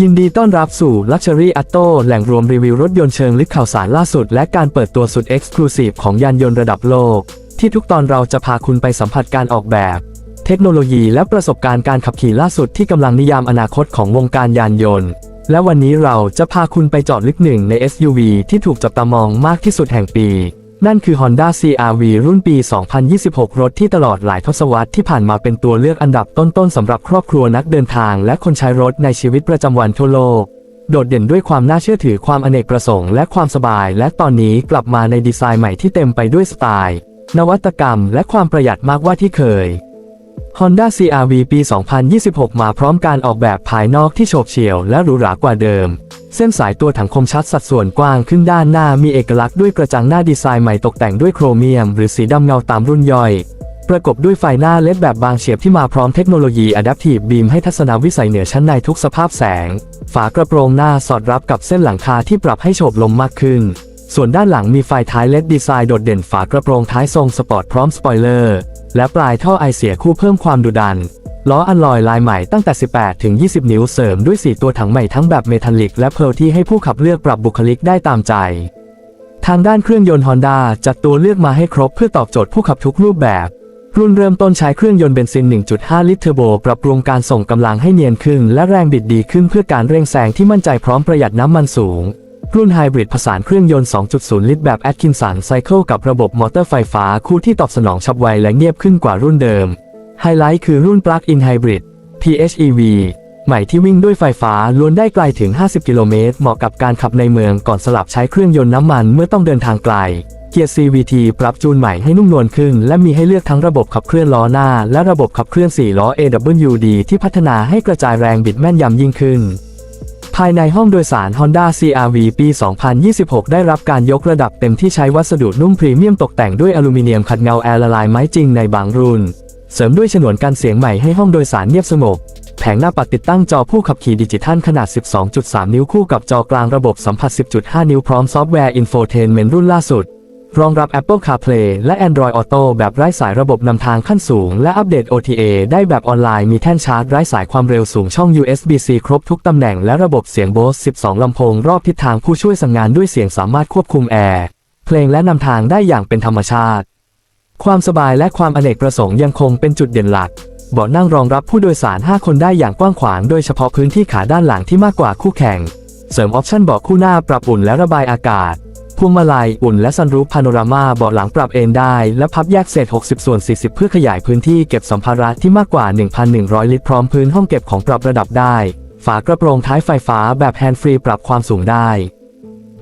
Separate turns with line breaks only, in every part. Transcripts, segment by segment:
ยินดีต้อนรับสู่ Luxury Auto แหล่งรวมรีวิวรถยนต์เชิงลึกข่าวสารล่าสุด และการเปิดตัวสุด Exclusive ของยานยนต์ระดับโลก ที่ทุกตอนเราจะพาคุณไปสัมผัสการออกแบบ เทคโนโลยีและประสบการณ์การขับขี่ล่าสุดที่กำลังนิยามอนาคตของวงการยานยนต์ และวันนี้เราจะพาคุณไปเจอดลึกหนึ่งใน SUV ที่ถูกจับตามองมากที่สุดแห่งปี นั่นคือ Honda CR-V รุ่นปี 2026 รถที่ตลอดหลายทศวรรษที่ผ่านมาเป็นตัวเลือกอันดับต้นๆสำหรับครอบครัวนักเดินทางและคนใช้รถในชีวิตประจำวันทั่วโลก โดดเด่นด้วยความน่าเชื่อถือความอเนกประสงค์และความสบาย และตอนนี้กลับมาในดีไซน์ใหม่ที่เต็มไปด้วยสไตล์ นวัตกรรม และความประหยัดมากกว่าที่เคย Honda CR-V ปี 2026 มาพร้อมการออกแบบภายนอกที่โฉบเฉี่ยวและหรูหรากว่าเดิม เส้นสายตัวถังคมชัดสัดส่วนกว้างขึ้นด้านหน้ามีเอกลักษณ์ด้วยกระจังหน้าดีไซน์ใหม่ตกแต่งด้วยโครเมียม หรือสีดำเงาตามรุ่นย่อย ประกบด้วยไฟหน้าเลดแบบบางเฉียบที่มาพร้อมเทคโนโลยี Adaptive Beam ให้ทัศนวิสัยเหนือชั้นในทุกสภาพแสง ฝากระโปรงหน้าสอดรับกับเส้นหลังคาที่ปรับให้โฉบลมมากขึ้น ส่วนด้านหลังมีไฟท้ายเลดดีไซน์โดดเด่นฝากระโปรงท้ายทรงสปอร์ตพร้อมสปอยเลอร์ และปลายท่อไอเสียคู่เพิ่มความดุดัน ล้ออัลลอยลายใหม่ตั้งแต่ 18 ถึง 20 นิ้วเสริมด้วย 4 ตัวถังใหม่ทั้งแบบเมทัลลิกและเพลที่ให้ผู้ขับเลือกปรับบุคลิกได้ตามใจ ทางด้านเครื่องยนต์ Honda จัดตัวเลือกมาให้ครบเพื่อตอบโจทย์ผู้ขับทุกรูปแบบ รุ่นเริ่มต้นใช้เครื่องยนต์เบนซิน 1.5 ลิตรเทอร์โบปรับปรุงการส่งกำลังให้เนียนขึ้น และแรงบิดดีขึ้นเพื่อการเร่งแซงที่มั่นใจพร้อมประหยัดน้ำมันสูง รุ่นไฮบริดผสานเครื่องยนต์ 2.0 ลิตรแบบ Atkinson Cycle กับระบบมอเตอร์ไฟฟ้าคู่ที่ตอบสนองฉับไวและเงียบขึ้นกว่ารุ่นเดิม ไฮไลท์คือรุ่น Plug-in Hybrid PHEV ใหม่ที่วิ่งด้วยไฟฟ้าล้วนได้ไกลถึง 50 กิโลเมตร เหมาะกับการขับในเมืองก่อนสลับใช้เครื่องยนต์น้ำมันเมื่อต้องเดินทางไกล เกียร์ CVT ปรับจูนใหม่ให้นุ่มนวลขึ้น และมีให้เลือกทั้งระบบขับเคลื่อนล้อหน้า และระบบขับเคลื่อน4ล้อ AWD ที่พัฒนาให้กระจายแรงบิดแม่นยำยิ่งขึ้น ภายในห้องโดยสาร Honda CR-V ปี 2026 ได้รับการยกระดับเต็มที่ใช้วัสดุนุ่มพรีเมียมตกแต่งด้วยอลูมิเนียมขัดเงาแอร์ละลายไม้จริงในบางรุ่น เสริมด้วยฉนวนกันเสียงใหม่ให้ห้องโดยสารเงียบสงบแผงหน้าปัดติดตั้งจอผู้ขับขี่ดิจิทัลขนาด 12.3 นิ้วคู่กับจอกลางระบบสัมผัส 10.5 นิ้วพร้อมซอฟต์แวร์อินโฟเทนเมนต์รุ่นล่าสุด รองรับ Apple CarPlay และ Android Auto แบบไร้สายระบบนำทางขั้นสูง และอัปเดต OTA ได้แบบออนไลน์มีแท่นชาร์จไร้สายความเร็วสูงช่อง USB-C ครบทุกตำแหน่งและระบบเสียง Bose 12 ลำโพงรอบทิศทางผู้ช่วยสั่งงานด้วยเสียงสามารถควบคุมแอร์เพลงและนำทางได้อย่างเป็นธรรมชาติ ความสบายและความอเนกประสงค์ยังคงเป็นจุดเด่นหลักเบาะนั่งรองรับผู้โดยสาร 5 คนได้อย่างกว้างขวาง โดยเฉพาะพื้นที่ขาด้านหลังที่มากกว่าคู่แข่ง เสริมออปชั่นเบาะคู่หน้าปรับอุ่นและระบายอากาศ วงมาลัยอุ่นและซันรูฟพาโนรามาเบาะหลังปรับเอนได้ และพับแยกเศษ 60 ส่วน 40 เพื่อขยายพื้นที่เก็บสัมภาระที่มากกว่า 1,100 ลิตรพร้อมพื้นห้องเก็บของปรับระดับได้ ฝากระโปรงท้ายไฟฟ้าแบบแฮนด์ฟรีปรับความสูงได้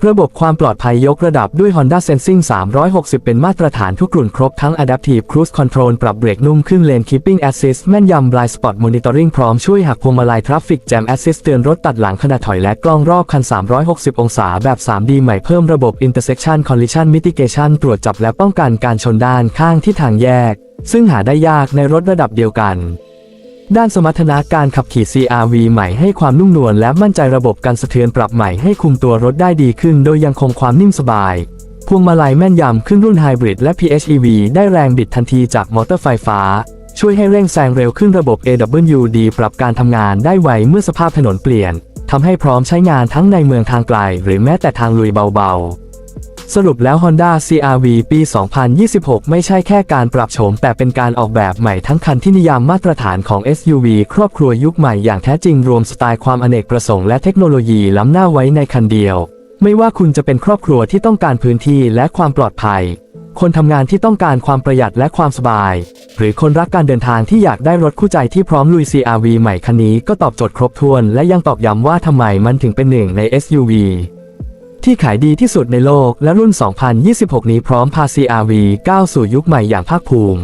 ระบบความปลอดภัยยกระดับด้วย Honda Sensing 360 เป็นมาตรฐานทุกรุ่นครบทั้ง Adaptive Cruise Control ปรับเบรกนุ่มขึ้น Lane Keeping Assist แม่นยำ Blind Spot Monitoring พร้อมช่วยหักพวงมาลัย Traffic Jam Assist เตือนรถตัดหลังขณะถอยและกล้องรอบคัน 360 องศาแบบ 3D ใหม่เพิ่มระบบ Intersection Collision Mitigation ตรวจจับและป้องกันการชนด้านข้างที่ทางแยก ซึ่งหาได้ยากในรถระดับเดียวกัน ด้านสมรรถนะการขับขี่ CR-V ใหม่ให้ความนุ่มนวลและมั่นใจระบบการสะเทือนปรับใหม่ให้คุมตัวรถได้ดีขึ้น โดยยังคงความนิ่มสบาย พวงมาลัยแม่นยำขึ้นรุ่นไฮบริดและ PHEV ได้แรงบิดทันทีจากมอเตอร์ไฟฟ้า ช่วยให้เร่งแซงเร็วขึ้นระบบ AWD ปรับการทำงานได้ไวเมื่อสภาพถนนเปลี่ยนทำให้พร้อมใช้งานทั้งในเมืองทางไกล หรือแม้แต่ทางลุยเบาๆ สรุปแล้ว Honda CR-V ปี 2026 ไม่ใช่แค่การปรับโฉมแต่เป็นการออกแบบใหม่ทั้งคันที่นิยามมาตรฐานของ SUV ครอบครัวยุคใหม่อย่างแท้จริงรวมสไตล์ความอเนกประสงค์และเทคโนโลยีล้ำหน้าไว้ในคันเดียว ไม่ว่าคุณจะเป็นครอบครัวที่ต้องการพื้นที่และความปลอดภัย คนทำงานที่ต้องการความประหยัดและความสบาย หรือคนรักการเดินทางที่อยากได้รถคู่ใจที่พร้อมลุย CR-V ใหม่คันนี้ก็ตอบโจทย์ครบถ้วน และยังตอกย้ำว่าทำไมมันถึงเป็นหนึ่งใน SUV ที่ขายดีที่สุดในโลกและรุ่น 2026 นี้พร้อมพา CRV ก้าวสู่ยุคใหม่อย่างภาคภูมิ